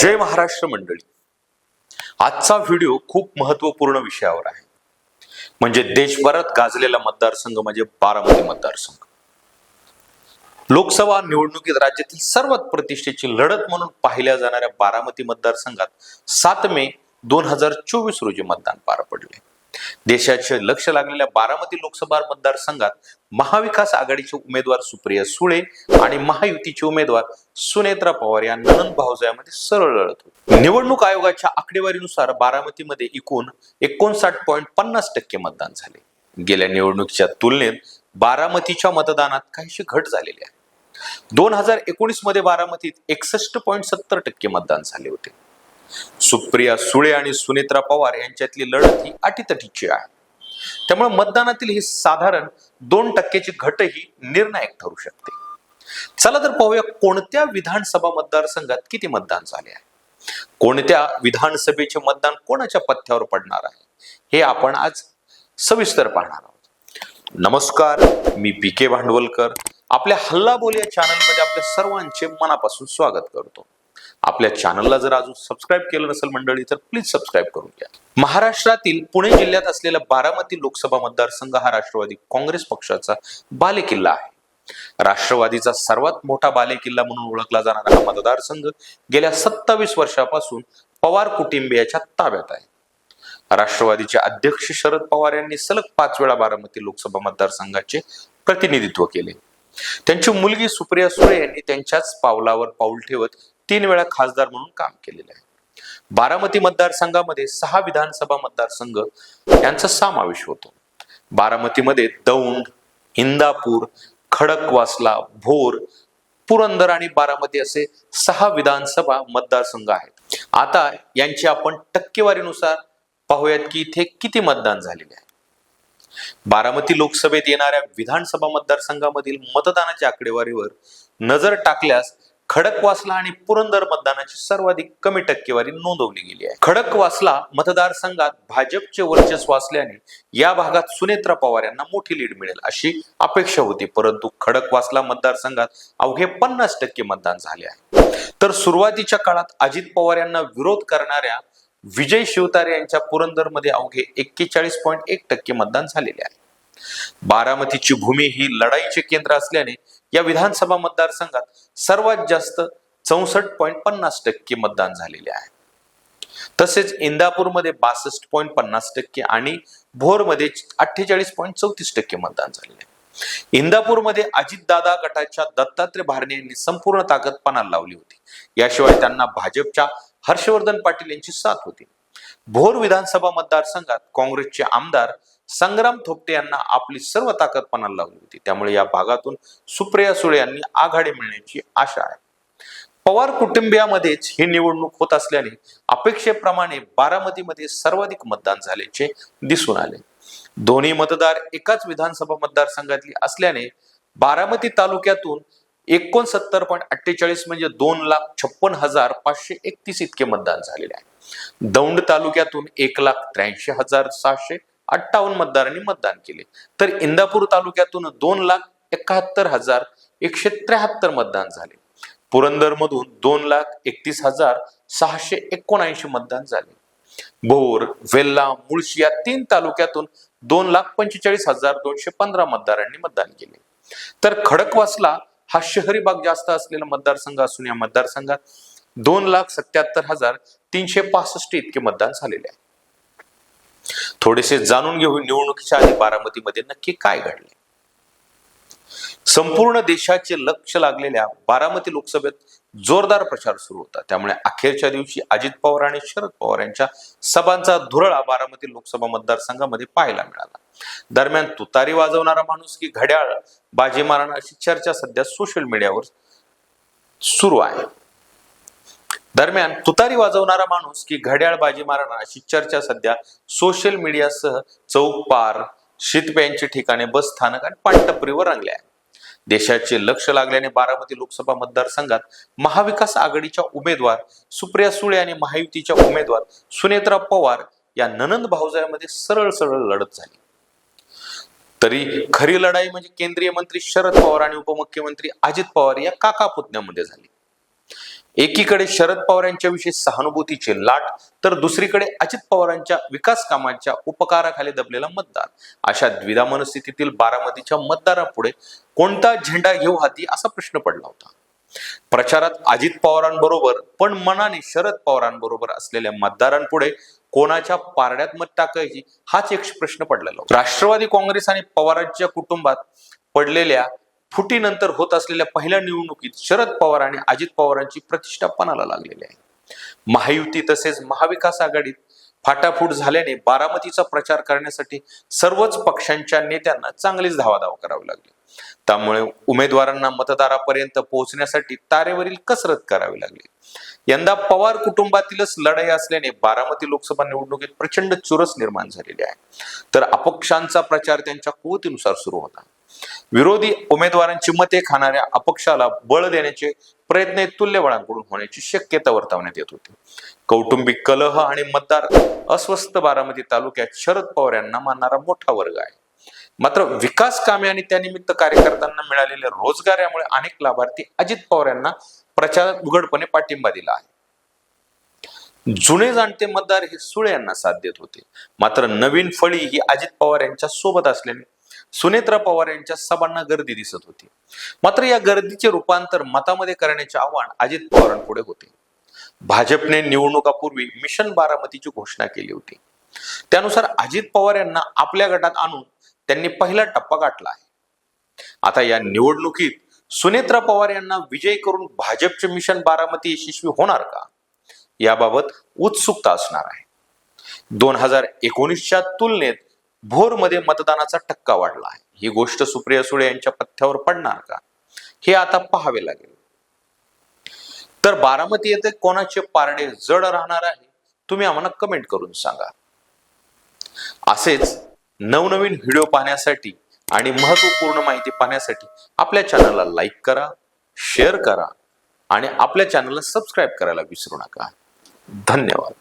जय महाराष्ट्र मंडळी. आजचा व्हिडिओ खूप महत्त्वपूर्ण विषयावर आहे. म्हणजे देशभरात गाजलेला मतदारसंघ म्हणजे बारामती मतदारसंघ. लोकसभा निवडणुकीत राज्यातील सर्वात प्रतिष्ठेची लढत म्हणून पाहिल्या जाणाऱ्या बारामती मतदारसंघात सात मे दोन हजार चोवीस रोजी मतदान पार पडले. देशाचे लक्ष लागलेल्या बारामती लोकसभा मतदारसंघात महाविकास आघाडीचे उमेदवार सुप्रिया सुळे आणि महायुतीचे उमेदवार सुनेत्रा पवार या ननंद भावजयामध्ये सरळ लढत निवडणूक आयोगाच्या आकडेवारीनुसार बारामतीमध्ये एकूण एकोणसाठ पॉईंट पन्नास टक्के मतदान झाले. गेल्या निवडणुकीच्या तुलनेत बारामतीच्या मतदानात काहीशी घट झालेली आहे. दोन हजार एकोणीसमध्ये बारामतीत एकसष्ट पॉईंट सत्तर टक्के मतदान झाले होते. सुप्रिया सुळे आणि सुनेत्रा पवार यांच्यातली लढत ही अटीतटीची आहे. त्यामुळे मतदानातील ही साधारण दोन टक्क्याची घटही निर्णायक ठरू शकते. चला तर पाहूया कोणत्या विधानसभा मतदारसंघात किती मतदान झाले आहे? कोणत्या विधानसभेचे मतदान कोणाच्या पथ्यावर पडणार आहे? हे आपण आज सविस्तर पाहणार आहोत. नमस्कार मी पी के भांडवलकर. आपल्या हल्ला बोल या चॅनलमध्ये आपल्या सर्वांचे मनापासून स्वागत करतो. आपल्या चॅनलला जर अजून सबस्क्राईब केलं नसेल मंडळी तर प्लीज सबस्क्राईब करून घ्या. महाराष्ट्रातील पुणे जिल्ह्यात असलेला बारामती लोकसभा मतदारसंघ हा राष्ट्रवादी काँग्रेस पक्षाचा बालेकिल्ला आहे. राष्ट्रवादीचा सर्वात मोठा बालेकिल्ला म्हणून ओळखला जाणारा हा मतदारसंघ गेल्या सत्तावीस वर्षापासून पवार कुटुंबियाच्या ताब्यात आहे. राष्ट्रवादीचे अध्यक्ष शरद पवार यांनी सलग पाच वेळा बारामती लोकसभा मतदारसंघाचे प्रतिनिधित्व केले. त्यांची मुलगी सुप्रिया सुळे यांनी त्यांच्याच पावलावर पाऊल ठेवत तीन वेळा खासदार म्हणून काम केलेले आहे. बारामती मतदारसंघामध्ये सहा विधानसभा मतदारसंघ यांचा समावेश होतो. बारामतीमध्ये दौंड इंदापूर खडकवासला भोर पुरंदर आणि बारामती असे सहा विधानसभा मतदारसंघ आहेत. आता यांची आपण टक्केवारीनुसार पाहूयात की इथे किती मतदान झालेले आहे. बारामती लोकसभेत येणाऱ्या विधानसभा मतदारसंघामधील मतदानाच्या आकडेवारीवर नजर टाकल्यास खडकवासला आणि पुरंदर मतदानाची सर्वाधिक कमी टक्केवारी नोंदवली गेली आहे. खडकवासला मतदारसंघात भाजपचे वर्चस्व असल्याने या भागात सुनेत्रा पवार यांना मोठी लीड मिळेल अशी अपेक्षा होती. परंतु खडकवासला मतदारसंघात अवघे पन्नास टक्के मतदान झाले आहे. तर सुरुवातीच्या काळात अजित पवार यांना विरोध करणाऱ्या विजय शिवतारे यांच्या पुरंदरमध्ये अवघे एक्केचाळीस पॉईंट एक टक्के मतदान झालेले आहे. बारामतीची भूमी ही लढाईचे केंद्र असल्याने या विधानसभा मतदारसंघात सर्वात जास्त चौसष्ट पॉईंट पन्नास टक्के मतदान झालेले आहे. तसेच इंदापूरमध्ये बासष्ट पॉईंट पन्नास टक्के आणि भोरमध्ये अठ्ठेचाळीस पॉईंट चौतीस टक्के मतदान झालेले इंदापूरमध्ये अजितदादा गटाच्या दत्तात्रय भारणे यांनी संपूर्ण ताकद पणाला लावली होती. याशिवाय त्यांना भाजपच्या हर्षवर्धन पाटील यांची साथ होती. भोर विधानसभा मतदारसंघात काँग्रेसचे आमदार संग्राम थोपटे यांना आपली सर्व ताकद पणाला लावली होती. त्यामुळे या भागातून सुप्रिया सुळे यांनी आघाडी मिळण्याची आशा आहे. पवार कुटुंबियामध्येच ही निवडणूक होत असल्याने अपेक्षेप्रमाणे बारामतीमध्ये सर्वाधिक मतदान झाल्याचे दिसून आले. दोन्ही मतदार एकाच विधानसभा मतदारसंघातली असल्याने बारामती तालुक्यातून एकोणसत्तर पॉईंट अठ्ठेचाळीस म्हणजे दोन लाख छप्पन हजार पाचशे एकतीस इतके मतदान झालेले आहे. दौंड तालुक्यातून एक लाख त्र्याऐंशी हजार सहाशे अठ्ठावन्न मतदारांनी मतदान केले. तर इंदापूर तालुक्यातून दोन लाख एकाहत्तर हजार एकशे त्र्याहत्तर मतदान झाले. पुरंदरमधून दोन लाख एकतीस हजार सहाशे एकोणऐंशी मतदान झाले. भोर वेल्ला मुळशी या तीन तालुक्यातून दोन लाख पंचेचाळीस हजार दोनशे पंधरा मतदारांनी मतदान केले. तर खडकवासला हा शहरी भाग जास्त असलेला मतदारसंघ असून या मतदारसंघात दोन लाख सत्याहत्तर हजार तीनशे पासष्ट इतके मतदान झालेले आहे. थोडेसे जाणून घेऊ निवडणुकीच्या आधी बारामतीमध्ये नक्की काय घडले संपूर्ण देशाचे लक्ष लागलेल्या बारामती लोकसभेत जोरदार प्रचार सुरू होता. त्यामुळे अखेरच्या दिवशी अजित पवार आणि शरद पवार यांच्या सभांचा धुरळा बारामती लोकसभा मतदारसंघामध्ये पाहायला मिळाला. दरम्यान तुतारी वाजवणारा माणूस की घड्याळ बाजी मारणार अशी चर्चा सध्या सोशल मीडियावर सुरू आहे. दरम्यान तुतारी वाजवणारा माणूस की घड्याळ बाजी मारणार अशी चर्चा सध्या सोशल मीडियासह चौक पार शीतप्यांची ठिकाणे बस स्थानक आणि पाणटपरीवर रंगले आहे देशाचे लक्ष लागल्याने बारामती लोकसभा मतदारसंघात महाविकास आघाडीच्या उमेदवार सुप्रिया सुळे आणि महायुतीच्या उमेदवार सुनेत्रा पवार या ननंद भाऊजामध्ये सरळ सरळ लढत झाली. तरी खरी लढाई म्हणजे केंद्रीय मंत्री शरद पवार आणि उपमुख्यमंत्री अजित पवार या काका पुतण्यामध्ये झाली. एकीकडे शरद पवार यांच्याविषयी सहानुभूतीचे लाट तर दुसरीकडे अजित पवारांच्या विकास कामांच्या उपकाराखाली दबलेला मतदार अशा द्विधा मनस्थितीतील बारामतीच्या मतदारापुढे कोणता झेंडा घेऊ हाती असा प्रश्न पडला होता प्रचारात अजित पवारांबरोबर पण मनाने शरद पवारांबरोबर असलेल्या मतदारांपुढे कोणाच्या पारड्यात मत टाकायची हाच एक प्रश्न पडलेला होता. राष्ट्रवादी काँग्रेस आणि पवारांच्या कुटुंबात पडलेल्या फुटीनंतर होत असलेल्या पहिल्या निवडणुकीत शरद पवार आणि अजित पवारांची प्रतिष्ठा पणाला लागलेली आहे. महायुती तसेच महाविकास आघाडीत फाटाफूट झाल्याने बारामतीचा प्रचार करण्यासाठी सर्वच पक्षांच्या नेत्यांना चांगलीच धावाधाव करावी लागली. त्यामुळे उमेदवारांना मतदारापर्यंत पोहोचण्यासाठी तारेवरील कसरत करावी लागली. यंदा पवार कुटुंबातीलच लढाई असल्याने बारामती लोकसभा निवडणुकीत प्रचंड चुरस निर्माण झालेली आहे. तर अपक्षांचा प्रचार त्यांच्या कुवतीनुसार सुरू होता. विरोधी उमेदवारांची मते खाणाऱ्या अपक्षाला बळ देण्याचे प्रयत्न तुल्यबळांकडून होण्याची शक्यता वर्तवण्यात येत होती. कौटुंबिक कलह आणि मतदार अस्वस्थ बारामती तालुक्यात शरद पवार यांना मानणारा मोठा वर्ग आहे. मात्र विकास कामे आणि त्यानिमित्त कार्यकर्त्यांना मिळालेल्या रोजगार यामुळे अनेक लाभार्थी अजित पवार यांना प्रचारात उघडपणे पाठिंबा दिला आहे. जुने जाणते मतदार हे सुळे यांना साथ देत होते. मात्र नवीन फळी ही अजित पवार यांच्या सोबत असल्याने सुनेत्रा पवार यांच्या सभांना गर्दी दिसत होती. मात्र या गर्दीचे रूपांतर मतामध्ये करण्याचे आव्हान अजित पवारांपुढे होते. भाजपने निवडणुकापूर्वी मिशन बारामतीची घोषणा केली होती. त्यानुसार अजित पवार यांना आपल्या गटात आणून त्यांनी पहिला टप्पा गाठला आहे. आता या निवडणुकीत सुनेत्रा पवार यांना विजयी करून भाजपचे मिशन बारामती यशस्वी होणार का? याबाबत उत्सुकता असणार आहे. दोन हजार एकोणीसच्या तुलनेत भोरमध्ये मतदानाचा टक्का वाढला आहे. ही गोष्ट सुप्रिया सुळे यांच्या पथ्यावर पडणार का? हे आता पाहावे लागेल. तर बारामती येथे कोणाचे पारडे जड राहणार आहे तुम्ही आम्हाला कमेंट करून सांगा. असेच नवनवीन व्हिडिओ पाहण्यासाठी आणि महत्त्वपूर्ण माहिती पाहण्यासाठी आपल्या चॅनलला लाईक करा शेअर करा आणि आपल्या चॅनलला सबस्क्राईब करायला विसरू नका. धन्यवाद.